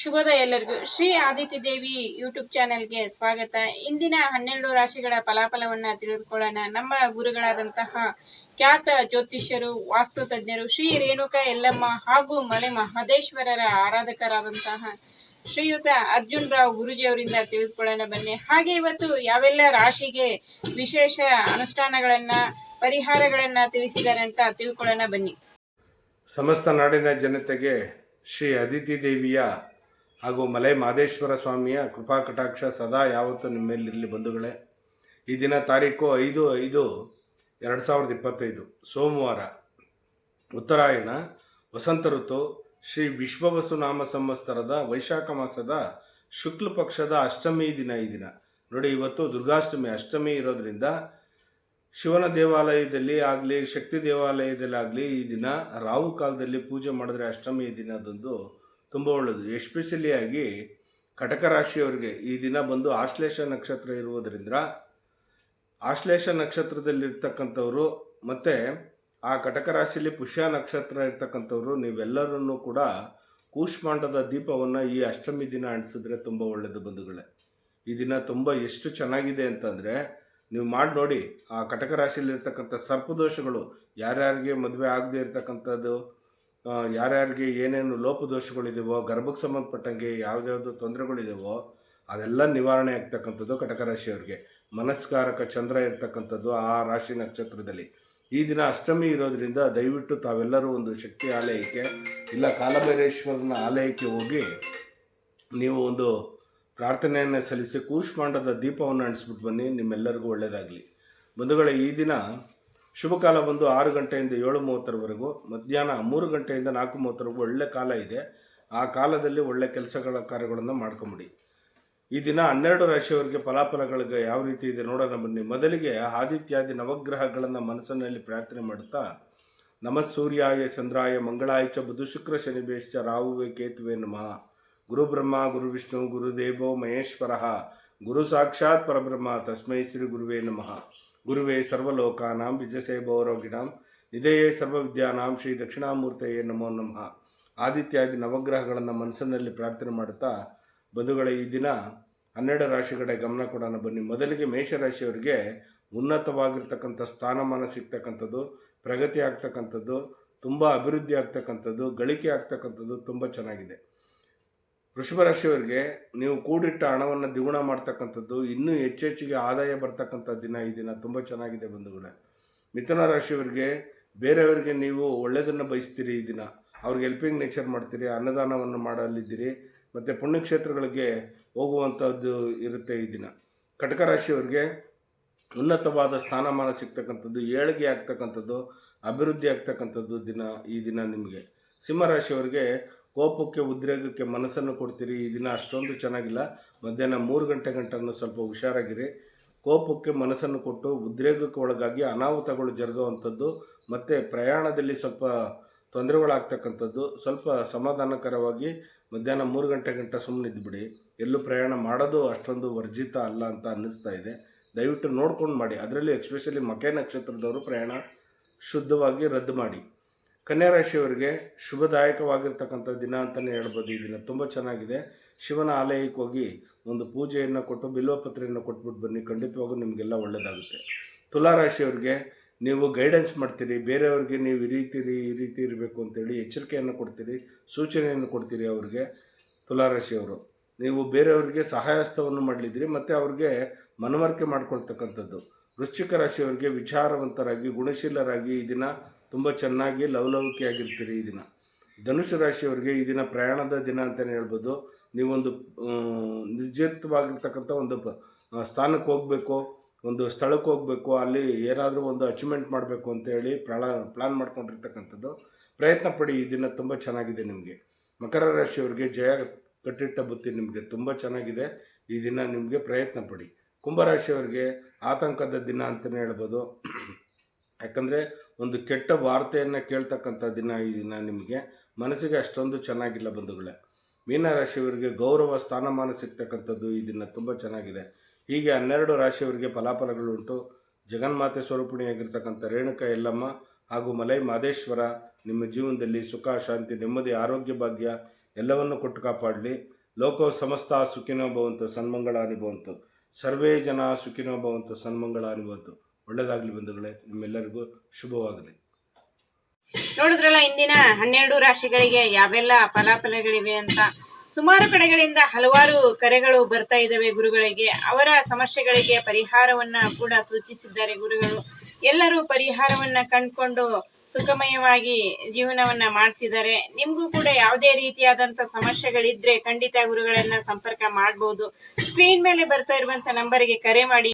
ಶುಭೋದಯ ಎಲ್ಲರಿಗೂ. ಶ್ರೀ ಆದಿತ್ಯ ದೇವಿ ಯೂಟ್ಯೂಬ್ ಚಾನೆಲ್ಗೆ ಸ್ವಾಗತ. ಇಂದಿನ ಹನ್ನೆರಡು ರಾಶಿಗಳ ಫಲಾಫಲವನ್ನ ತಿಳಿದುಕೊಳ್ಳೋಣ. ನಮ್ಮ ಗುರುಗಳಾದಂತಹ ಖ್ಯಾತ ಜ್ಯೋತಿಷ್ಯರು, ವಾಸ್ತು ತಜ್ಞರು, ಶ್ರೀ ರೇಣುಕಾ ಯಲ್ಲಮ್ಮ ಹಾಗೂ ಮಲೆ ಮಹದೇಶ್ವರರ ಆರಾಧಕರಾದಂತಹ ಶ್ರೀಯುತ ಅರ್ಜುನ್ ರಾವ್ ಗುರುಜಿಯವರಿಂದ ತಿಳಿದುಕೊಳ್ಳೋಣ ಬನ್ನಿ. ಹಾಗೆ ಇವತ್ತು ಯಾವೆಲ್ಲ ರಾಶಿಗೆ ವಿಶೇಷ ಅನುಷ್ಠಾನಗಳನ್ನ, ಪರಿಹಾರಗಳನ್ನ ತಿಳಿಸಿದ್ದಾರೆ ಅಂತ ತಿಳ್ಕೊಳ್ಳೋಣ ಬನ್ನಿ. ಸಮಸ್ತ ನಾಡಿನ ಜನತೆಗೆ ಶ್ರೀ ಅದಿತಿ ದೇವಿಯ ಹಾಗೂ ಮಲೆ ಮಾದೇಶ್ವರ ಸ್ವಾಮಿಯ ಕೃಪಾ ಕಟಾಕ್ಷ ಸದಾ ಯಾವತ್ತೂ ನಿಮ್ಮ ಮೇಲಿರಲಿ ಬಂಧುಗಳೇ. ಈ ದಿನ ತಾರೀಕು ಐದು ಐದು ಎರಡು ಸಾವಿರದ ಇಪ್ಪತ್ತೈದು, ಸೋಮವಾರ. ಉತ್ತರಾಯಣ, ವಸಂತ ಋತು, ಶ್ರೀ ವಿಶ್ವವಸು ನಾಮ ಸಂವತ್ಸರದ ವೈಶಾಖ ಮಾಸದ ಶುಕ್ಲ ಪಕ್ಷದ ಅಷ್ಟಮಿ ದಿನ ಈ ದಿನ. ನೋಡಿ, ಇವತ್ತು ದುರ್ಗಾಷ್ಟಮಿ, ಅಷ್ಟಮಿ ಇರೋದರಿಂದ ಶಿವನ ದೇವಾಲಯದಲ್ಲಿ ಆಗಲಿ, ಶಕ್ತಿ ದೇವಾಲಯದಲ್ಲಾಗಲಿ ಈ ದಿನ ರಾಹು ಕಾಲದಲ್ಲಿ ಪೂಜೆ ಮಾಡಿದ್ರೆ ಅಷ್ಟಮಿ ದಿನದಂದು ತುಂಬ ಒಳ್ಳೆಯದು ಎಸ್ಪೆಷಲಿ ಆಗಿ ಕಟಕ ರಾಶಿಯವರಿಗೆ ಈ ದಿನ ಬಂದು ಆಶ್ಲೇಷ ನಕ್ಷತ್ರ ಇರುವುದರಿಂದ ಆಶ್ಲೇಷ ನಕ್ಷತ್ರದಲ್ಲಿರ್ತಕ್ಕಂಥವರು ಮತ್ತು ಆ ಕಟಕ ರಾಶಿಯಲ್ಲಿ ಪುಷ್ಯ ನಕ್ಷತ್ರ ಇರ್ತಕ್ಕಂಥವ್ರು ನೀವೆಲ್ಲರನ್ನೂ ಕೂಡ ಕೂಷ್ಮಾಂಡದ ದೀಪವನ್ನು ಈ ಅಷ್ಟಮಿ ದಿನ ಅಂಟಿಸಿದ್ರೆ ತುಂಬ ಒಳ್ಳೆಯದು ಬಂಧುಗಳೇ. ಈ ದಿನ ತುಂಬ ಎಷ್ಟು ಚೆನ್ನಾಗಿದೆ ಅಂತಂದರೆ ನೀವು ಮಾಡಿ ನೋಡಿ ಆ ಕಟಕ ರಾಶಿಯಲ್ಲಿರ್ತಕ್ಕಂಥ ಸರ್ಪದೋಷಗಳು ಯಾರ್ಯಾರಿಗೆ ಮದುವೆ ಆಗದೆ ಇರತಕ್ಕಂಥದ್ದು ಯಾರ್ಯಾರಿಗೆ ಏನೇನು ಲೋಪದೋಷಗಳಿದೆವೋ, ಗರ್ಭಕ್ಕೆ ಸಂಬಂಧಪಟ್ಟಂಗೆ ಯಾವುದ್ಯಾವುದು ತೊಂದರೆಗಳಿದೆವೋ, ಅದೆಲ್ಲ ನಿವಾರಣೆ ಆಗ್ತಕ್ಕಂಥದ್ದು ಕಟಕ ರಾಶಿಯವ್ರಿಗೆ. ಮನಸ್ಕಾರಕ ಚಂದ್ರ ಇರ್ತಕ್ಕಂಥದ್ದು ಆ ರಾಶಿ ನಕ್ಷತ್ರದಲ್ಲಿ. ಈ ದಿನ ಅಷ್ಟಮಿ ಇರೋದರಿಂದ ದಯವಿಟ್ಟು ತಾವೆಲ್ಲರೂ ಒಂದು ಶಕ್ತಿ ಆಲಯಕ್ಕೆ, ಇಲ್ಲ ಕಾಲಭೈರೇಶ್ವರನ ಆಲಯಕ್ಕೆ ಹೋಗಿ ನೀವು ಒಂದು ಪ್ರಾರ್ಥನೆಯನ್ನು ಸಲ್ಲಿಸಿ ಕೂಷ್ಮಾಂಡದ ದೀಪವನ್ನು ಅಣಿಸ್ಬಿಟ್ಟು ಬನ್ನಿ, ನಿಮ್ಮೆಲ್ಲರಿಗೂ ಒಳ್ಳೆಯದಾಗಲಿ ಬಂಧುಗಳೇ, ಈ ದಿನ ಶುಭ ಕಾಲ ಬಂದು ಆರು ಗಂಟೆಯಿಂದ ಏಳು ಮೂವತ್ತರವರೆಗೂ, ಮಧ್ಯಾಹ್ನ ಮೂರು ಗಂಟೆಯಿಂದ ನಾಲ್ಕು ಮೂವತ್ತರವರೆಗೂ ಒಳ್ಳೆ ಕಾಲ ಇದೆ. ಆ ಕಾಲದಲ್ಲಿ ಒಳ್ಳೆ ಕೆಲಸಗಳ ಕಾರ್ಯಗಳನ್ನು ಮಾಡ್ಕೊಂಬಿಡಿ. ಈ ದಿನ ಹನ್ನೆರಡು ರಾಶಿಯವರಿಗೆ ಫಲಾಫಲಗಳಿಗೆ ಯಾವ ರೀತಿ ಇದೆ ನೋಡೋಣ ಬನ್ನಿ. ಮೊದಲಿಗೆ ಆದಿತ್ಯಾದಿ ನವಗ್ರಹಗಳನ್ನು ಮನಸ್ಸಿನಲ್ಲಿ ಪ್ರಾರ್ಥನೆ ಮಾಡುತ್ತಾ ನಮ ಸೂರ್ಯಾಯ ಚಂದ್ರಾಯ ಮಂಗಳಾಯ ಚ ಬುಧ ಶುಕ್ರ ಶನಿ ಬೇಶ್ಚ ರಾಹುವೆ ಕೇತುವೆ ನಮಃ. ಗುರು ಬ್ರಹ್ಮ ಗುರು ವಿಷ್ಣು ಗುರುದೇವೋ ಮಹೇಶ್ವರ. ಗುರು ಸಾಕ್ಷಾತ್ ಪರಬ್ರಹ್ಮ, ತಸ್ಮೈ ಶ್ರೀ ಗುರುವೇ ನಮಃ. ಗುರುವೇ ಸರ್ವಲೋಕಾನಾಂ ವಿಜಸೇ ಭೌರೋಗಿಣಾಂ ನಿಧೆಯೇ ಸರ್ವವಿದ್ಯಾನಾಂ ಶ್ರೀ ದಕ್ಷಿಣಾಮೂರ್ತಯೇ ನಮೋ ನಮಃ. ಆದಿತ್ಯಾದಿ ನವಗ್ರಹಗಳನ್ನು ಮನಸ್ಸಿನಲ್ಲಿ ಪ್ರಾರ್ಥನೆ ಮಾಡುತ್ತಾ ಬಂಧುಗಳ, ಈ ದಿನ ಹನ್ನೆರಡು ರಾಶಿಗಳ ಗಮನ ಕೊಡೋಣ ಬನ್ನಿ. ಮೊದಲಿಗೆ ಮೇಷರಾಶಿಯವರಿಗೆ ಉನ್ನತವಾಗಿರ್ತಕ್ಕಂಥ ಸ್ಥಾನಮಾನ ಸಿಗ್ತಕ್ಕಂಥದ್ದು, ಪ್ರಗತಿ ಆಗ್ತಕ್ಕಂಥದ್ದು, ತುಂಬ ಅಭಿವೃದ್ಧಿ ಆಗ್ತಕ್ಕಂಥದ್ದು, ಗಳಿಕೆ ಆಗ್ತಕ್ಕಂಥದ್ದು ತುಂಬ ಚೆನ್ನಾಗಿದೆ. ವೃಷಭ ರಾಶಿಯವರಿಗೆ ನೀವು ಕೂಡಿಟ್ಟ ಹಣವನ್ನು ದ್ವಿಗುಣ ಮಾಡ್ತಕ್ಕಂಥದ್ದು, ಇನ್ನೂ ಹೆಚ್ಚೆಚ್ಚಿಗೆ ಆದಾಯ ಬರ್ತಕ್ಕಂಥ ದಿನ ಈ ದಿನ. ತುಂಬ ಚೆನ್ನಾಗಿದೆ ಬಂಧುಗಳೇ. ಮಿಥುನ ರಾಶಿಯವರಿಗೆ ಬೇರೆಯವರಿಗೆ ನೀವು ಒಳ್ಳೆಯದನ್ನು ಬಯಸ್ತೀರಿ ಈ ದಿನ. ಅವ್ರಿಗೆ ಹೆಲ್ಪಿಂಗ್ ನೇಚರ್ ಮಾಡ್ತೀರಿ, ಅನ್ನದಾನವನ್ನು ಮಾಡಲಿದ್ದೀರಿ, ಮತ್ತು ಪುಣ್ಯಕ್ಷೇತ್ರಗಳಿಗೆ ಹೋಗುವಂಥದ್ದು ಇರುತ್ತೆ ಈ ದಿನ. ಕಟಕ ರಾಶಿಯವರಿಗೆ ಉನ್ನತವಾದ ಸ್ಥಾನಮಾನ ಸಿಗ್ತಕ್ಕಂಥದ್ದು, ಏಳಿಗೆ ಆಗ್ತಕ್ಕಂಥದ್ದು, ಅಭಿವೃದ್ಧಿ ಆಗ್ತಕ್ಕಂಥದ್ದು ದಿನ ಈ ದಿನ ನಿಮಗೆ. ಸಿಂಹರಾಶಿಯವರಿಗೆ ಕೋಪಕ್ಕೆ, ಉದ್ರೇಕಕ್ಕೆ ಮನಸ್ಸನ್ನು ಕೊಡ್ತೀರಿ. ಈ ದಿನ ಅಷ್ಟೊಂದು ಚೆನ್ನಾಗಿಲ್ಲ. ಮಧ್ಯಾಹ್ನ ಮೂರು ಗಂಟೆ ಗಂಟನ್ನು ಸ್ವಲ್ಪ ಹುಷಾರಾಗಿರಿ. ಕೋಪಕ್ಕೆ ಮನಸ್ಸನ್ನು ಕೊಟ್ಟು ಉದ್ರೇಕಕ್ಕೆ ಒಳಗಾಗಿ ಅನಾಹುತಗಳು ಜರುಗುವಂಥದ್ದು, ಮತ್ತು ಪ್ರಯಾಣದಲ್ಲಿ ಸ್ವಲ್ಪ ತೊಂದರೆಗಳಾಗ್ತಕ್ಕಂಥದ್ದು, ಸ್ವಲ್ಪ ಸಮಾಧಾನಕರವಾಗಿ ಮಧ್ಯಾಹ್ನ ಮೂರು ಗಂಟೆ ಗಂಟ ಸುಮ್ಮನೆ ಎಲ್ಲೂ ಪ್ರಯಾಣ ಮಾಡೋದು ಅಷ್ಟೊಂದು ವರ್ಜಿತ ಅಲ್ಲ ಅಂತ ಅನ್ನಿಸ್ತಾ ಇದೆ. ದಯವಿಟ್ಟು ನೋಡ್ಕೊಂಡು ಮಾಡಿ. ಅದರಲ್ಲಿ ಎಕ್ಸ್ಪೆಷಲಿ ಮಕೆ ನಕ್ಷತ್ರದವರು ಪ್ರಯಾಣ ಶುದ್ಧವಾಗಿ ರದ್ದು ಮಾಡಿ. ಕನ್ಯಾ ರಾಶಿಯವರಿಗೆ ಶುಭದಾಯಕವಾಗಿರ್ತಕ್ಕಂಥ ದಿನ ಅಂತಲೇ ಹೇಳ್ಬೋದು. ಈ ದಿನ ತುಂಬ ಚೆನ್ನಾಗಿದೆ. ಶಿವನ ಆಲಯಕ್ಕೆ ಹೋಗಿ ಒಂದು ಪೂಜೆಯನ್ನು ಕೊಟ್ಟು ಬಿಲ್ವಪತ್ರೆಯನ್ನು ಕೊಟ್ಬಿಟ್ಟು ಬನ್ನಿ. ಖಂಡಿತವಾಗೂ ನಿಮಗೆಲ್ಲ ಒಳ್ಳೆಯದಾಗುತ್ತೆ ತುಲಾ ರಾಶಿಯವರಿಗೆ ನೀವು ಗೈಡೆನ್ಸ್ ಮಾಡ್ತೀರಿ. ಬೇರೆಯವ್ರಿಗೆ ನೀವು ಈ ರೀತಿ ಈ ರೀತಿ ಇರಬೇಕು ಅಂತೇಳಿ ಎಚ್ಚರಿಕೆಯನ್ನು ಕೊಡ್ತೀರಿ, ಸೂಚನೆಯನ್ನು ಕೊಡ್ತೀರಿ ಅವ್ರಿಗೆ ತುಲಾರಾಶಿಯವರು ನೀವು ಬೇರೆಯವರಿಗೆ ಸಹಾಯಸ್ಥವನ್ನು ಮಾಡಲಿದ್ದೀರಿ, ಮತ್ತು ಅವ್ರಿಗೆ ಮನವರಿಕೆ ಮಾಡ್ಕೊಳ್ತಕ್ಕಂಥದ್ದು. ವೃಶ್ಚಿಕ ರಾಶಿಯವರಿಗೆ ವಿಚಾರವಂತರಾಗಿ, ಗುಣಶೀಲರಾಗಿ ಈ ದಿನ ತುಂಬ ಚೆನ್ನಾಗಿ ಲವಲವಿಕೆಯಾಗಿರ್ತೀರಿ ಈ ದಿನ. ಧನುಷು ರಾಶಿಯವರಿಗೆ ಈ ದಿನ ಪ್ರಯಾಣದ ದಿನ ಅಂತಲೇ ಹೇಳ್ಬೋದು. ನೀವೊಂದು ನಿರ್ಜಿತವಾಗಿರ್ತಕ್ಕಂಥ ಒಂದು ಸ್ಥಾನಕ್ಕೆ ಹೋಗಬೇಕು, ಒಂದು ಸ್ಥಳಕ್ಕೆ ಹೋಗಬೇಕು, ಅಲ್ಲಿ ಏನಾದರೂ ಒಂದು ಅಚೀವ್ಮೆಂಟ್ ಮಾಡಬೇಕು ಅಂತೇಳಿ ಪ್ರಾಳ ಪ್ಲ್ಯಾನ್ ಮಾಡ್ಕೊಂಡಿರ್ತಕ್ಕಂಥದ್ದು. ಪ್ರಯತ್ನ ಪಡಿ, ಈ ದಿನ ತುಂಬ ಚೆನ್ನಾಗಿದೆ ನಿಮಗೆ. ಮಕರ ರಾಶಿಯವರಿಗೆ ಜಯ ಕಟ್ಟಿಟ್ಟ ಬುತ್ತಿ ನಿಮಗೆ ತುಂಬ ಚೆನ್ನಾಗಿದೆ. ಈ ದಿನ ನಿಮಗೆ ಪ್ರಯತ್ನ ಪಡಿ. ಕುಂಭರಾಶಿಯವರಿಗೆ ಆತಂಕದ ದಿನ ಅಂತಲೇ ಹೇಳ್ಬೋದು. ಯಾಕಂದರೆ ಒಂದು ಕೆಟ್ಟ ವಾರ್ತೆಯನ್ನು ಕೇಳ್ತಕ್ಕಂಥ ದಿನ ಈ ದಿನ ನಿಮಗೆ. ಮನಸ್ಸಿಗೆ ಅಷ್ಟೊಂದು ಚೆನ್ನಾಗಿಲ್ಲ ಬಂಧುಗಳೇ. ಮೀನರಾಶಿಯವರಿಗೆ ಗೌರವ, ಸ್ಥಾನಮಾನ ಸಿಗ್ತಕ್ಕಂಥದ್ದು ಈ ದಿನ ತುಂಬ ಚೆನ್ನಾಗಿದೆ. ಹೀಗೆ ಹನ್ನೆರಡು ರಾಶಿಯವರಿಗೆ ಫಲಾಫಲಗಳುಂಟು ಜಗನ್ಮಾತೆ ಸ್ವರೂಪಿಣಿಯಾಗಿರ್ತಕ್ಕಂಥ ರೇಣುಕ ಯಲ್ಲಮ್ಮ ಹಾಗೂ ಮಲೈ ಮಾದೇಶ್ವರ ನಿಮ್ಮ ಜೀವನದಲ್ಲಿ ಸುಖ, ಶಾಂತಿ, ನೆಮ್ಮದಿ, ಆರೋಗ್ಯ, ಭಾಗ್ಯ ಎಲ್ಲವನ್ನು ಕೊಟ್ಟು ಕಾಪಾಡಲಿ. ಲೋಕೋ ಸಮಸ್ತ ಸುಖಿನೋ ಭವಂತು, ಸನ್ಮಂಗಳ ಭವಂತು ಸರ್ವೇ ಜನ ಸುಖಿನೋ ಭವಂತು, ಸನ್ಮಂಗಳ ಭವಂತು ಒಳ್ಳೆಯದಾಗಲಿ ಬಂಧುಗಳೇ, ನಿಮ್ಮೆಲ್ಲರಿಗೂ ಶುಭವಾಗಲಿ. ನೋಡಿದ್ರಲ್ಲ, ಇಂದಿನ ಹನ್ನೆರಡು ರಾಶಿಗಳಿಗೆ ಯಾವೆಲ್ಲ ಫಲಾಫಲಗಳಿವೆ ಅಂತ? ಸುಮಾರು ಕಡೆಗಳಿಂದ ಹಲವಾರು ಕರೆಗಳು ಬರ್ತಾ ಇದ್ದಾವೆ ಗುರುಗಳಿಗೆ. ಅವರ ಸಮಸ್ಯೆಗಳಿಗೆ ಪರಿಹಾರವನ್ನ ಕೂಡ ಸೂಚಿಸಿದ್ದಾರೆ ಗುರುಗಳು. ಎಲ್ಲರೂ ಪರಿಹಾರವನ್ನ ಕಂಡುಕೊಂಡು ಸುಖಮಯವಾಗಿ ಜೀವನವನ್ನ ಮಾಡ್ತಿದ್ದಾರೆ. ನಿಮ್ಗೂ ಕೂಡ ಯಾವುದೇ ರೀತಿಯಾದಂತ ಸಮಸ್ಯೆಗಳಿದ್ರೆ ಖಂಡಿತ ಗುರುಗಳನ್ನ ಸಂಪರ್ಕ ಮಾಡಬಹುದು ಸ್ಕ್ರೀನ್ ಮೇಲೆ ಬರ್ತಾ ಇರುವಂತ ನಂಬರಿಗೆ ಕರೆ ಮಾಡಿ.